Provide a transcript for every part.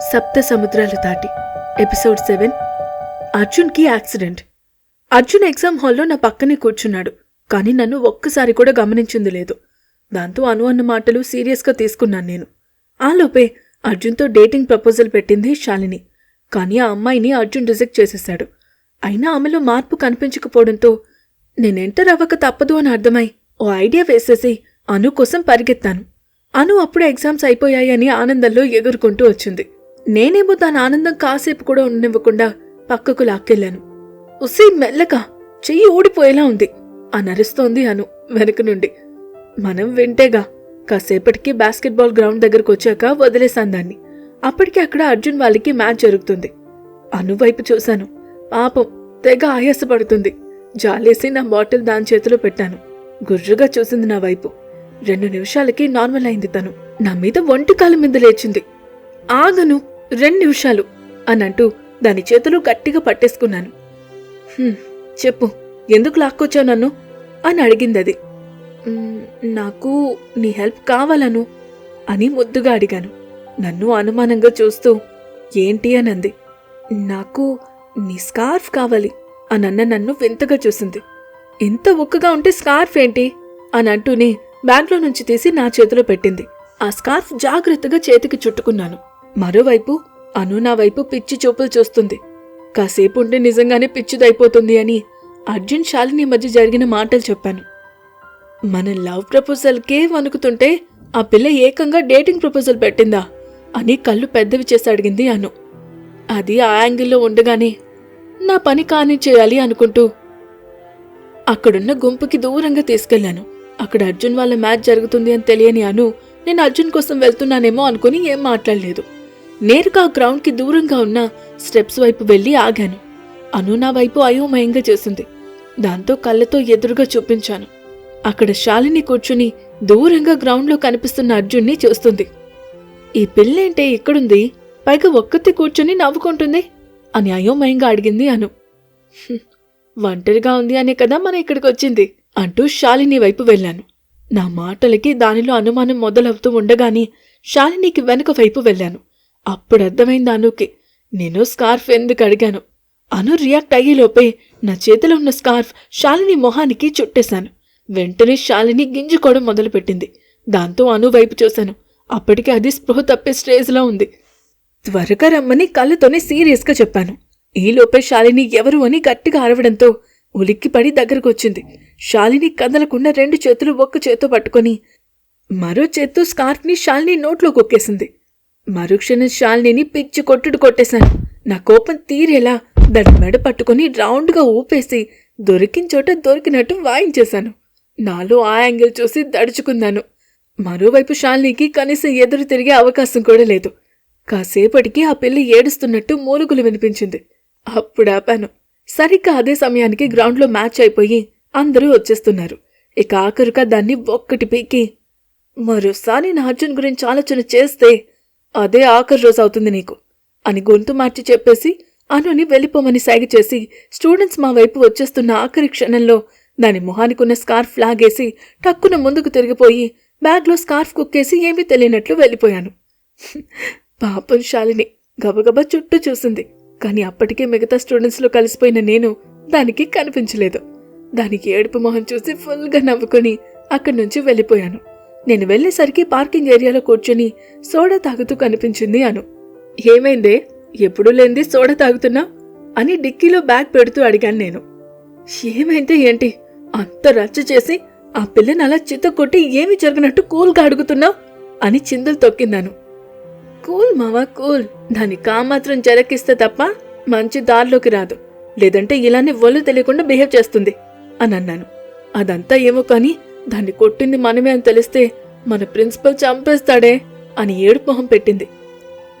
సప్త సముద్రాలు దాటి. Episode seven. అర్జున్కి యాక్సిడెంట్. అర్జున్ ఎగ్జామ్ హాల్లో నా పక్కనే కూర్చున్నాడు. కానీ నన్ను ఒక్కసారి కూడా గమనించింది లేదు. దాంతో అను అన్న మాటలు సీరియస్గా తీసుకున్నాను నేను. ఆలోపే అర్జున్తో డేటింగ్ ప్రపోజల్ పెట్టింది శాలిని. కానీ ఆ అమ్మాయిని అర్జున్ రిజెక్ట్ చేసేశాడు. అయినా ఆమెలో మార్పు కనిపించకపోవడంతో నేను ఎంటర్ అవ్వక తప్పదు అని అర్థమై ఓ ఐడియా వేసేసి అను కోసం పరిగెత్తాను. అను అప్పుడే ఎగ్జామ్స్ అయిపోయాయని ఆనందంలో ఎగురుకుంటూ వచ్చింది. నేనేమో దాని ఆనందం కాసేపు కూడా ఉండనివ్వకుండా పక్కకు లాక్కెళ్ళాను. ఉసి మెల్లగా చెయ్యి ఊడిపోయేలా ఉంది అనరుస్తోంది అను వెనక నుండి. మనం వింటేగా కాసేపటికి బాస్కెట్బాల్ గ్రౌండ్ దగ్గరకు వచ్చాక వదిలేశాను దాన్ని. అప్పటికి అక్కడ అర్జున్ వాళ్ళకి మ్యాచ్ జరుగుతుంది. అను వైపు చూశాను. పాపం తెగ ఆయాసపడుతుంది. జాలేసి నా బాటిల్ దాని చేతిలో పెట్టాను. గుర్రుగా చూసింది నా వైపు. రెండు నిమిషాలకి నార్మల్ అయింది తను. నా మీద ఒంటి కాలు మీద లేచింది. ఆగను రెండు నిమిషాలు అనంటూ దాని చేతులు గట్టిగా పట్టేసుకున్నాను. చెప్పు ఎందుకు లాక్కొచ్చావు నన్ను? అని అడిగింది అది నాకు నీ హెల్ప్ కావాలను? అని ముద్దుగా అడిగాను. నన్ను అనుమానంగా చూస్తూ ఏంటి? అనంది. నాకు నీ స్కార్ఫ్ కావాలి అనన్న నన్ను వింతగా చూసింది. ఇంత ఉక్కగా ఉంటే స్కార్ఫ్ ఏంటి? అని అంటూనే బ్యాగ్లో నుంచి తీసి నా చేతిలో పెట్టింది. ఆ స్కార్ఫ్ జాగ్రత్తగా చేతికి చుట్టుకున్నాను. మరోవైపు అను నా వైపు పిచ్చి చూపులు చూస్తుంది. కాసేపు ఉంటే నిజంగానే పిచ్చిదైపోతుంది అని అర్జున్ శాలిని మధ్య జరిగిన మాటలు చెప్పాను. మన లవ్ ప్రపోజల్కే వణుకుతుంటే ఆ పిల్ల ఏకంగా డేటింగ్ ప్రపోజల్ పెట్టిందా అని కళ్ళు పెద్దవి చేసి అడిగింది అను. అది ఆ యాంగిల్లో ఉండగానే నా పని కాని చేయాలి అనుకుంటూ అక్కడున్న గుంపుకి దూరంగా తీసుకెళ్ళాను అక్కడ అర్జున్ వాళ్ళ మ్యాచ్ జరుగుతుంది అని తెలియని అను నేను అర్జున్ కోసం వెళ్తున్నానేమో అనుకుని ఏం మాట్లాడలేదు. నేరుగా ఆ గ్రౌండ్కి దూరంగా ఉన్న స్టెప్స్ వైపు వెళ్ళి ఆగాను. అను నా వైపు అయోమయంగా చేసింది. దాంతో కళ్ళతో ఎదురుగా చూపించాను. అక్కడ శాలిని కూర్చుని దూరంగా గ్రౌండ్లో కనిపిస్తున్న అర్జున్ని చూస్తుంది. ఈ పిల్లేంటే ఇక్కడుంది? పైగా ఒక్కతి కూర్చుని నవ్వుకుంటుంది అని అయోమయంగా అడిగింది అను. ఒంటరిగా ఉంది అనే కదా మన ఇక్కడికి వచ్చింది అంటూ శాలిని వైపు వెళ్ళాను. నా మాటలకి దానిలో అనుమానం మొదలవుతూ ఉండగానే శాలినికి వెనుక వైపు వెళ్ళాను. అప్పుడు అర్థమైంది అనుకి. నేను స్కార్ఫ్ ఎందుకు అడిగాను? అను రియాక్ట్ అయ్యేలోపే నా చేతిలో ఉన్న స్కార్ఫ్ శాలిని మొహానికి చుట్టేశాను. వెంటనే శాలిని గింజుకోవడం మొదలుపెట్టింది. దాంతో అను వైపు చూశాను. అప్పటికే అది స్పృహ తప్పే స్టేజ్లో ఉంది. త్వరగా రమ్మని కళ్ళతోనే సీరియస్గా చెప్పాను. ఈలోపే శాలిని ఎవరు అని గట్టిగా అరవడంతో ఉలిక్కిపడి దగ్గరకొచ్చింది శాలిని కదలకుండా రెండు చేతులు ఒక్క చేత్తో పట్టుకొని మరో చేత్తో స్కార్ఫ్ని శాలిని నోట్లో కొక్కేసింది. మరుక్షణం శాలినిని పిచ్చి కొట్టుడు కొట్టేశాను. నా కోపం తీరేలా దాని మెడ పట్టుకొని రౌండ్గా ఊపేసి దొరికిన చోట దొరికినట్టు వాయించేశాను. నాలో ఆ యాంగిల్ చూసి దడుచుకున్నాను. మరోవైపు శాలినికి కనీసం ఎదురు తిరిగే అవకాశం కూడా లేదు. కాసేపటికి ఆ పిల్ల ఏడుస్తున్నట్టు మూలుగులు వినిపించింది. అప్పుడు ఆపాను. సరిగ్గా అదే సమయానికి గ్రౌండ్లో మ్యాచ్ అయిపోయి అందరూ వచ్చేస్తున్నారు. ఇక ఆఖరుగా దాన్ని ఒక్కటి పీకి మరోసారి నా అర్జున్ గురించి ఆలోచన చేస్తే అదే ఆఖరి రోజు అవుతుంది నీకు అని గొంతు మార్చి చెప్పేసి అనుని వెళ్ళిపోమని సైగ చేసి స్టూడెంట్స్ మా వైపు వచ్చేస్తున్న ఆఖరి క్షణంలో దాని మొహానికున్న స్కార్ఫ్ లాగేసి టక్కున ముందుకు తిరిగిపోయి బ్యాగ్లో స్కార్ఫ్ కుక్కేసి ఏమీ తెలియనట్లు వెళ్ళిపోయాను. పాపం శాలిని గబగబా చుట్టూ చూసింది కానీ అప్పటికే మిగతా స్టూడెంట్స్లో కలిసిపోయిన నేను దానికి కనిపించలేదు. దానికి ఏడుపు మొహం చూసి ఫుల్గా నవ్వుకొని అక్కడి నుంచి వెళ్ళిపోయాను. నేను వెళ్ళేసరికి పార్కింగ్ ఏరియాలో కూర్చొని సోడా తాగుతూ కనిపించింది అను. ఏమైందే? ఎప్పుడూ లేంది సోడా తాగుతున్నా? అని డిక్కీలో బ్యాగ్ పెడుతూ అడిగాను నేను. ఏమైందే ఏంటి? అంత రచ్చ చేసి ఆ పిల్లని అలా చిత్త కొట్టి ఏమి జరగనట్టు కూల్గా అడుగుతున్నావు అని చిందులు తొక్కిందాను. కూల్ మావా కూల్. దాని కామాత్రం జరకిస్తే తప్ప మంచి దారిలోకి రాదు. లేదంటే ఇలానే ఒళ్ళు తెలియకుండా బిహేవ్ చేస్తుంది అని అన్నాను. అదంతా ఏమో కానీ దాన్ని కొట్టింది మనమే అని తెలిస్తే మన ప్రిన్సిపల్ చంపేస్తాడే అని ఏడుపు మొహం పెట్టింది.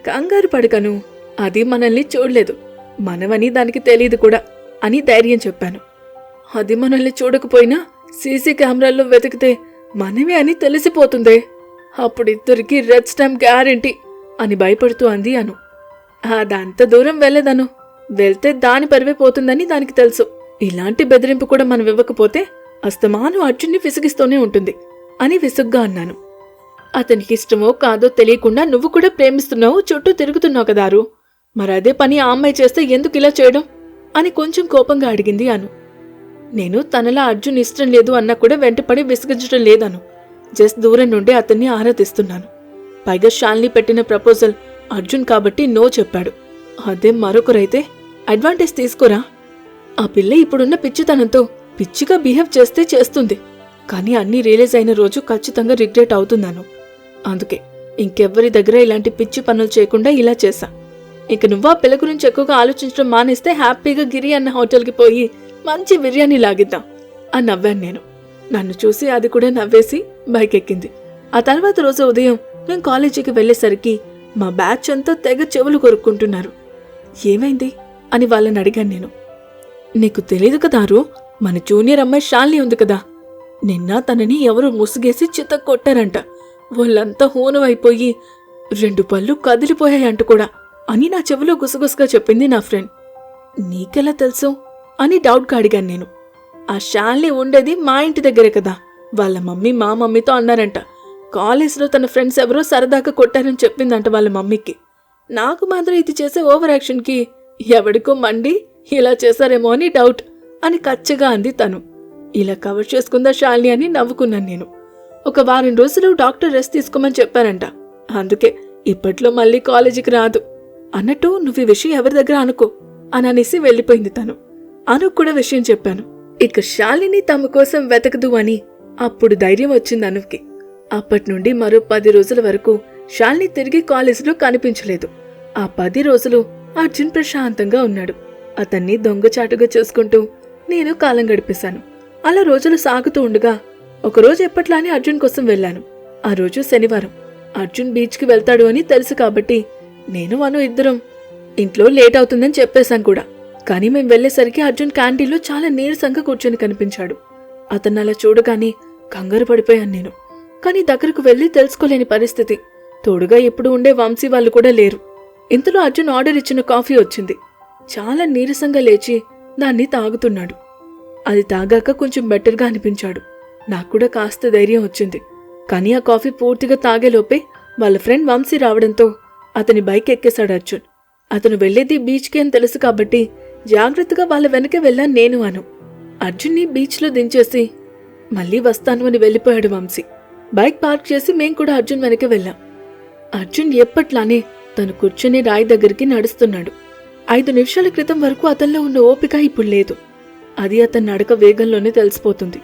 కంగారు పడకను అది మనల్ని చూడలేదు. మనమని దానికి తెలియదు కూడా అని ధైర్యం చెప్పాను. అది మనల్ని చూడకపోయినా సీసీ కెమెరాల్లో వెతికితే మనమే అని తెలిసిపోతుందే. అప్పుడు ఇద్దరికి రెడ్ స్టాంప్ గ్యారెంటీ అని భయపడుతూ అంది అను. అదంత దూరం వెళ్ళదను. వెళ్తే దాని పరివే పోతుందని దానికి తెలుసు. ఇలాంటి బెదిరింపు కూడా మనం ఇవ్వకపోతే అస్తమాను అర్జున్ని విసిగిస్తూనే ఉంటుంది అని విసుగ్గా అన్నాను. అతనికి ఇష్టమో కాదో తెలియకుండా నువ్వు కూడా ప్రేమిస్తున్నావు చుట్టూ తిరుగుతున్నావు కదారు మరదే మరి అదే పని ఆ అమ్మాయి చేస్తే ఎందుకు ఇలా చేయడం? అని కొంచెం కోపంగా అడిగింది అను. నేను తనలా అర్జున్ ఇష్టం లేదు అన్నా కూడా వెంటపడి విసిగించడం లేదను. జస్ట్ దూరం నుండి అతన్ని ఆరాధిస్తున్నాను. పైగా షాల్ని పెట్టిన ప్రపోజల్ అర్జున్ కాబట్టి నో చెప్పాడు. అదే మరొకరైతే అడ్వాంటేజ్ తీసుకోరా? ఆ పిల్ల ఇప్పుడున్న పిచ్చితనంతో పిచ్చిగా బిహేవ్ చేస్తే చేస్తుంది. కానీ అన్నీ రియలైజ్ అయిన రోజు ఖచ్చితంగా రిగ్రెట్ అవుతున్నాను. అందుకే ఇంకెవ్వరి దగ్గర ఇలాంటి పిచ్చి పనులు చేయకుండా ఇలా చేశా. ఇక నువ్వా పిల్ల గురించి ఎక్కువగా ఆలోచించడం మానేస్తే హ్యాపీగా గిరి అన్న హోటల్కి పోయి మంచి బిర్యానీ లాగిద్దాం అని నవ్వాను నేను. నన్ను చూసి అది కూడా నవ్వేసి బైక్ ఎక్కింది ఆ తర్వాత రోజు ఉదయం నేను కాలేజీకి వెళ్ళేసరికి మా బ్యాచ్ అంతా తెగ చెవులు కొరుక్కుంటున్నారు. ఏమైంది? అని వాళ్ళని అడిగాను నేను. నీకు తెలియదు కదారు మన జూనియర్ అమ్మాయి షాల్ని ఉంది కదా. నిన్న తనని ఎవరు ముసుగేసి చిత్త కొట్టారంట. వాళ్ళంతా హూనం అయిపోయి రెండు పళ్ళు కదిలిపోయాయంట కూడా అని నా చెవిలో గుసగుసగా చెప్పింది నా ఫ్రెండ్. నీకెలా తెలుసు? అని డౌట్గా అడిగాను నేను. ఆ షాల్ని ఉండేది మా ఇంటి దగ్గరే కదా. వాళ్ళ మమ్మీ మా మమ్మీతో అన్నారంట. కాలేజ్లో తన ఫ్రెండ్స్ ఎవరో సరదాగా కొట్టారని చెప్పిందంట వాళ్ళ మమ్మీకి. నాకు మాత్రం ఇది చేసే ఓవర్ యాక్షన్కి ఎవడికో మండి ఇలా చేశారేమో అని డౌట్. అని కచ్చగా అంది తను. ఇలా కవర్ చేసుకుందా శాలిని అని నవ్వుకున్నాను నేను. ఒక వారం రోజులు డాక్టర్ రెస్ట్ తీసుకోమని చెప్పారంట అందుకే ఇప్పట్లో మళ్ళీ కాలేజీకి రాదు. అన్నట్టు నువ్వు ఈ విషయం ఎవరి దగ్గర అనుకో అని అనేసి వెళ్ళిపోయింది తను. అనుకు కూడా విషయం చెప్పాను. ఇక శాలిని తమ కోసం వెతకదు అని అప్పుడు ధైర్యం వచ్చింది అనుకి. అప్పటి నుండి మరో పది రోజుల వరకు శాలిని తిరిగి కాలేజీలో కనిపించలేదు. ఆ పది రోజులు అర్జున్ ప్రశాంతంగా ఉన్నాడు. అతన్ని దొంగచాటుగా చూసుకుంటూ నేను కాలం గడిపేశాను. అలా రోజులు సాగుతూ ఉండగా ఒకరోజు ఎప్పట్లానే అర్జున్ కోసం వెళ్ళాను. ఆ రోజు శనివారం. అర్జున్ బీచ్కి వెళ్తాడు అని తెలుసు కాబట్టి నేను అను ఇద్దరం ఇంట్లో లేట్ అవుతుందని చెప్పేశాం కూడా. కానీ మేం వెళ్ళేసరికి అర్జున్ క్యాంటీన్లో చాలా నీరసంగా కూర్చొని కనిపించాడు. అతన్ని అలా చూడగానే కంగారు పడిపోయాను నేను. కానీ దగ్గరకు వెళ్ళి తెలుసుకోలేని పరిస్థితి. తోడుగా ఎప్పుడు ఉండే వంశీ వాళ్ళు కూడా లేరు. ఇంతలో అర్జున్ ఆర్డర్ ఇచ్చిన కాఫీ వచ్చింది. చాలా నీరసంగా లేచి దాన్ని తాగుతున్నాడు. అది తాగాక కొంచెం బెటర్గా అనిపించాడు. నాకు కూడా కాస్త ధైర్యం వచ్చింది. కానీ ఆ కాఫీ పూర్తిగా తాగేలోపే వాళ్ళ ఫ్రెండ్ వంశీ రావడంతో అతని బైక్ ఎక్కేశాడు అర్జున్. అతను వెళ్ళేది బీచ్కి అని తెలుసు కాబట్టి జాగ్రత్తగా వాళ్ళ వెనకే వెళ్ళాను నేను అను. అర్జున్ని బీచ్లో దించేసి మళ్ళీ వస్తాను అని వెళ్ళిపోయాడు వంశీ. బైక్ పార్క్ చేసి మేం కూడా అర్జున్ వెనక వెళ్ళాం. అర్జున్ ఎప్పట్లానే తను కూర్చుని రాయి దగ్గరికి నడుస్తున్నాడు. ఐదు నిమిషాల క్రితం వరకు అతనిలో ఉన్న ఓపిక ఇప్పుడు లేదు. అది అతని నడక వేగంలోనే తెలిసిపోతుంది.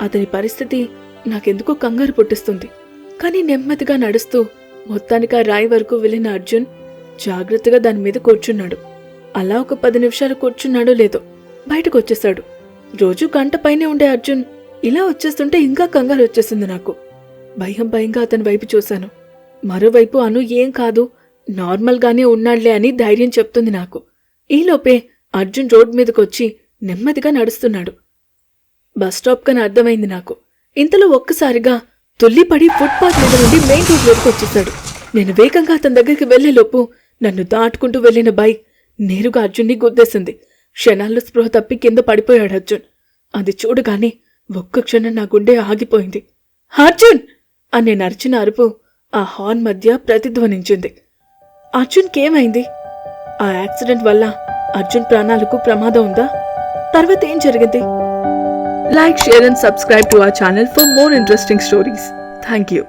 అతని పరిస్థితి నాకెందుకో కంగారు పుట్టిస్తుంది. కానీ నెమ్మదిగా నడుస్తూ మొత్తానికి ఆ రాయి వరకు వెళ్ళిన అర్జున్ జాగ్రత్తగా దాని మీద కూర్చున్నాడు. అలా ఒక పది నిమిషాలు కూర్చున్నాడో లేదో బయటకు వచ్చేశాడు రోజు గంట పైనే ఉండే అర్జున్ ఇలా వచ్చేస్తుంటే ఇంకా కంగారు వచ్చేసింది నాకు. భయం భయంగా అతని వైపు చూశాను. మరోవైపు అను ఏం కాదు నార్మల్గానే ఉన్నాళ్ళే అని ధైర్యం చెప్తుంది నాకు. ఈలోపే అర్జున్ రోడ్ మీదకొచ్చి నెమ్మదిగా నడుస్తున్నాడు. బస్ స్టాప్ కని అర్థమైంది నాకు. ఇంతలో ఒక్కసారిగా తుల్లిపడి ఫుట్పాత్ మీద నుండి మెయిన్ రోడ్ వరకు వచ్చేశాడు. నేను వేగంగా అతని దగ్గరికి వెళ్ళేలోపు నన్ను దాటుకుంటూ వెళ్ళిన బైక్ నేరుగా అర్జున్ని గుద్దేసింది. క్షణాల్లో స్పృహ తప్పి కింద పడిపోయాడు అర్జున్. అది చూడగానే ఒక్క క్షణం నా గుండె ఆగిపోయింది. అర్జున్! అని నేను అరుపు ఆ హార్న్ మధ్య ప్రతిధ్వనించింది. అర్జున్కేమైంది? ఆ యాక్సిడెంట్ వల్ల అర్జున్ ప్రాణాలకు ప్రమాదం ఉందా? తర్వాత ఏం జరిగింది? Like share and subscribe to our channel for more interesting stories. Thank you